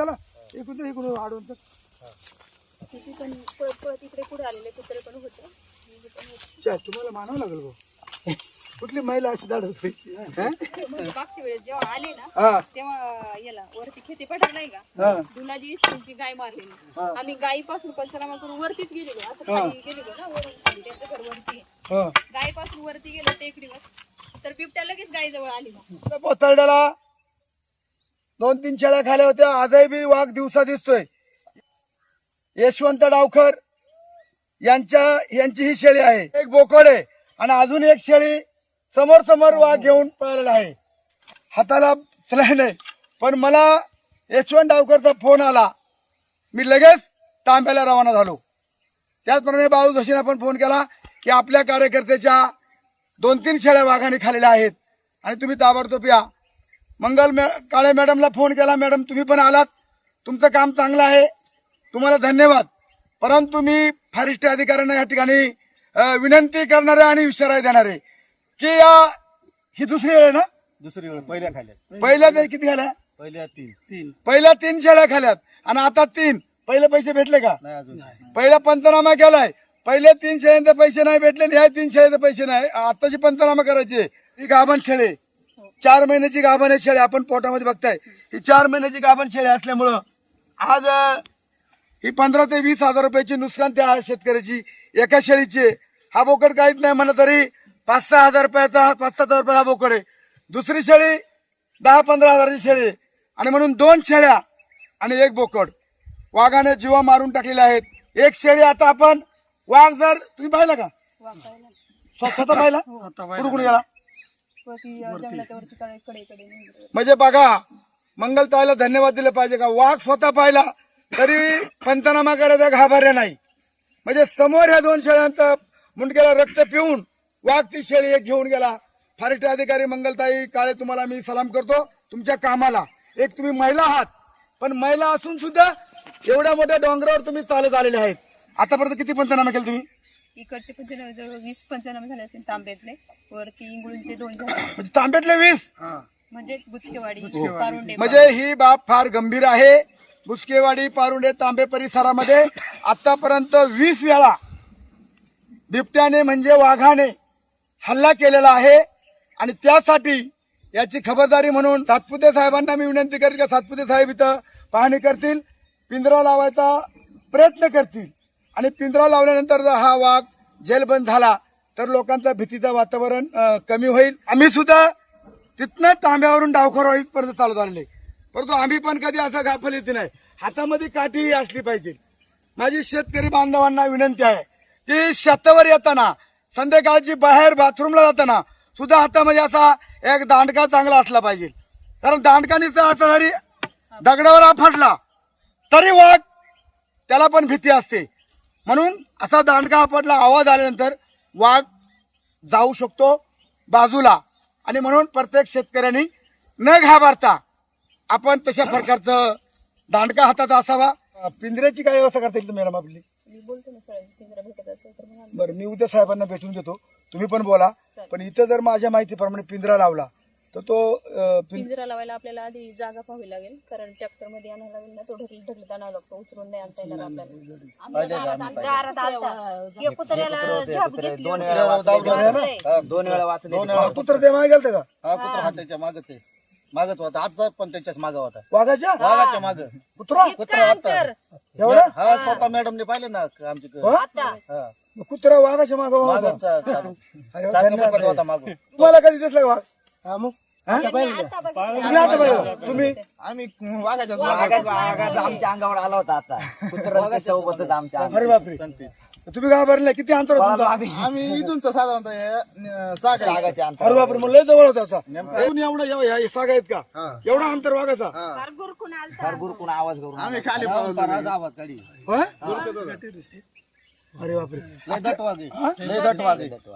चला इकडून तर इकडून आडून तर किती पण पुढे आलेले कुत्रे पण होते. मुली पण होते. चा, तुम्हाला मानावं लागेल भाऊ. कुठली महिला अशी दाड होती हं? म्हणजे मागच्या वेळेस जेव्हा आले ना हा. तेव्हा याला वरती खेती पठार नाही का? हा. दुलाजी गाय मारलेली. आम्ही गायीपासून पंचनामा करून वरतीच गेलेलो असं खाली गेलेलो ना वरून खाली त्यांचं घर वरती आहे. हा. गायीपासून वरती गेलो टेकडीवर तर बिबट्या लगेच गायी जवळ आली. ना पोतरड्याला दोन तीन शेळ्या खाल्या होत्या. आजही बी वाघ दिवसा दिसतोय. यशवंत डावकर यांच्या यांची ही शेळी आहे. एक बोकड आहे आणि अजून एक शेळी समोर समोर वाघ घेऊन पळालेला आहे. हाताला सलाय नाही पण मला यशवंत डावकरचा फोन आला. मी लगेच तांब्याला रवाना झालो. त्याचप्रमाणे बाळू जोशीने पण फोन केला की आपल्या कार्यकर्त्याच्या दोन तीन शेळ्या वाघाने खाल्ल्या आहेत. आणि तुम्ही ताबडतोब या. मंगल मॅ काळे मॅडमला फोन केला मॅडम तुम्ही पण आलात. तुमचं काम चांगलं आहे. तुम्हाला धन्यवाद. परंतु मी फॉरेस्ट अधिकाऱ्यांना या ठिकाणी विनंती करणारे आणि इशारा देणारे की या ही दुसरी वेळ आहे ना? दुसरी वेळ पहिल्या खाल्यात पहिल्या ते किती खाल्या? पहिल्या तीन. तीन. पहिल्या तीन शेळ्या खाल्यात. आणि आता तीन. पहिले पैसे भेटले का? नाही अजून पहिला पंचनामा केलाय. पहिले तीन शेळ्यांचे पैसे नाही भेटले आणि ह्या तीन शेळ्यांचे पैसे नाही. आताची पंचनामा करायची ही गाभण शेळे. चार महिन्याची गाभण आहे शेळी आपण पोटामध्ये बघताय. ही चार महिन्याची गाभण शेळी असल्यामुळं आज ही पंधरा ते वीस हजार रुपयाची नुकसान त्या शेतकऱ्याची एका शेळीची. हा बोकड काहीच नाही म्हणलं तरी पाच सहा हजार रुपयाचा पाच सात हजार रुपये हा बोकड आहे. दुसरी शेळी दहा पंधरा हजाराची शेळी. आणि म्हणून दोन शेळ्या आणि एक बोकड. वाघाने जीवा मारून टाकलेले आहेत. एक शेळी आता आपण वाघ जर तुम्ही पाहिला का? स्वतः पाहिला. कुठं कुठे गेला? वरती जंगलाच्या वरती कडे कडे कडे निघाले. म्हणजे बघा मंगलताईला धन्यवाद दिले पाहिजे का? वाघ स्वतः पाहिला तरी पंचनामा करायचा घाबरले नाही. म्हणजे समोर ह्या दोन शेळ्यांचा मुंडक्याला रक्त पिऊन वाघ ती शेळी एक घेऊन गेला. फॉरेस्ट अधिकारी मंगलताई काळे तुम्हाला मी सलाम करतो. तुमच्या कामाला. एक तुम्ही महिला आहात पण महिला असून सुद्धा एवढ्या मोठ्या डोंगरावर तुम्ही चालत आलेले आहेत. आतापर्यंत किती पंचनामा केले तुम्ही? इकडचे पंचनामे जवळ वीस पंचनामे झाले असतील तांब्यातले. वरती इंगळूंचे दोन झाले. म्हणजे तांब्यातले वीस? म्हणजे बुचकेवाडी पारुंडे म्हणजे ही बाब फार गंभीर आहे. बुचकेवाडी पारुंडे तांबे परिसरामध्ये आतापर्यंत वीस वेळा बिबट्याने म्हणजे वाघाने हल्ला केलेला आहे. आणि त्यासाठी याची खबरदारी म्हणून सातपुते साहेबांना मी विनंती करेन का सातपुते साहेब इथं पाहणी करतील पिंजरा लावायचा प्रयत्न करतील. आणि पिंजरा लावल्यानंतर जर हा वाघ जेलबंद झाला तर लोकांचा भीतीचं वातावरण कमी होईल. आम्ही सुद्धा तिथनं तांब्यावरून डावखोर इथपर्यंत चालत आलेले परंतु आम्ही पण कधी असं घाफल येते नाही. हातामध्ये काठीही असली पाहिजे. माझी शेतकरी बांधवांना विनंती आहे की शेतावर येताना संध्याकाळची बाहेर बाथरूमला जाताना सुद्धा हातामध्ये असा एक दांडका चांगला असला पाहिजे. कारण दांडकाने असा जरी दगडावर आपटला तरी वाघ त्याला पण भीती असते. म्हणून असा दांडका आपटला आवाज आल्यानंतर वाघ जाऊ शकतो बाजूला. आणि म्हणून प्रत्येक शेतकऱ्यांनी न घाबरता आपण तशा प्रकारचं दांडका हातात असावा. पिंजऱ्याची काय व्यवस्था करता येईल मॅडम आपली? बरं मी उद्या साहेबांना भेटून घेतो तुम्ही पण बोला. पण इथं जर माझ्या माहितीप्रमाणे पिंजरा लावला तर तो अं, पिं- पिंजरा लावायला आपल्याला आधी जागा पाहावी लागेल कारण ट्रॅक्टरमध्ये आणायला लागेल ना तो ढकल ढकलत आणावा लागतो उतरून नाही आणता येणार दोन वेळा वाचले दोन वेळा वाचले कुत्रं ते मागे गेलतं का? हा कुत्रा हा त्याच्या मागच आहे. मागच होता. आजचा पण त्याच्याच माग होता. वाघाच्या? वाघाच्या माग. कुत्रा? कुत्रा होता. एवढं? हा स्वतः मॅडमने पाहिलं ना आमची हा? कुत्रा वाघाच्या मागे मागचा अरे वा, धन्यवाद होता माग. तुम्हाला कधी दिसला का वाघ? हा मग? हा? तुम्ही आता पाहिलं तुम्ही? आम्ही वाघाच्या आमच्या अंगावर आला होता आता. कुत्रा सोबतच आमच्या अरे बापरे. तुम्ही घाबरले. किती अंतर होतं तुमचं? आम्ही इथून तर साधारणतः अरे बापरे मला लय जवळ होता असा. इथून एवढा एवढा ह्या सागा आहेत का? एवढा अंतर गुरकुण आवाज करून आम्ही खाली आवाज काढी? अरे बापरे.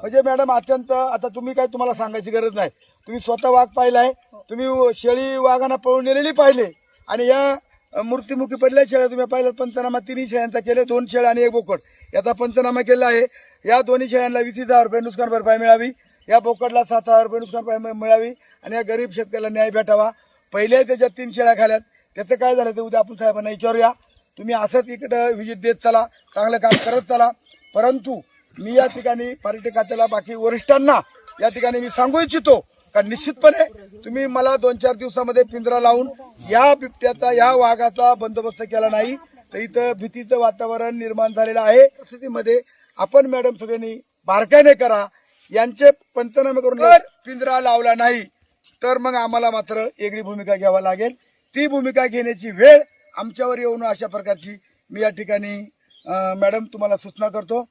म्हणजे मॅडम अत्यंत आता तुम्ही काय तुम्हाला सांगायची गरज नाही. तुम्ही स्वतः वाघ पाहिलाय तुम्ही शेळी वाघांना पळून नेलेली पाहिले. आणि या अ, मूर्तिमुखी पडल्या शेळ्या तुम्ही पाहिलं पंचनामा तिन्ही शेळ्यांचा केले दोन शेळ्या आणि एक बोकड. याचा पंचनामा केला आहे. या दोन्ही शेळ्यांना वीस हजार रुपये नुकसान भरपाई मिळावी. या बोकडला सात हजार रुपये नुकसान भरपाई मिळावी. आणि या गरीब शेतकऱ्याला न्याय भेटावा. पहिल्या त्याच्यात तीन शेळ्या खाल्यात. त्याचं काय झालं ते उद्या आपण साहेबांना विचारूया. तुम्ही असंच इकडं व्हिजिट देत चला चांगलं काम करत चला. परंतु मी या ठिकाणी पर्यटक खात्याला बाकी वरिष्ठांना या ठिकाणी मी सांगू इच्छितो का निश्चितपणे तुम्ही मला दोन चार दिवसामध्ये पिंजरा लावून या बिबट्याचा या वाघाचा बंदोबस्त केला नाही. तर इथं भीतीचं वातावरण निर्माण झालेलं आहे. परिस्थितीमध्ये आपण मॅडम सगळ्यांनी बारकाईने करा. यांचे पंचनामे करून जर पिंजरा लावला नाही तर मग आम्हाला मात्र वेगळी भूमिका घ्यावी लागेल. ती भूमिका घेण्याची वेळ आमच्यावर येऊन अशा प्रकारची मी या ठिकाणी मॅडम तुम्हाला सूचना करतो.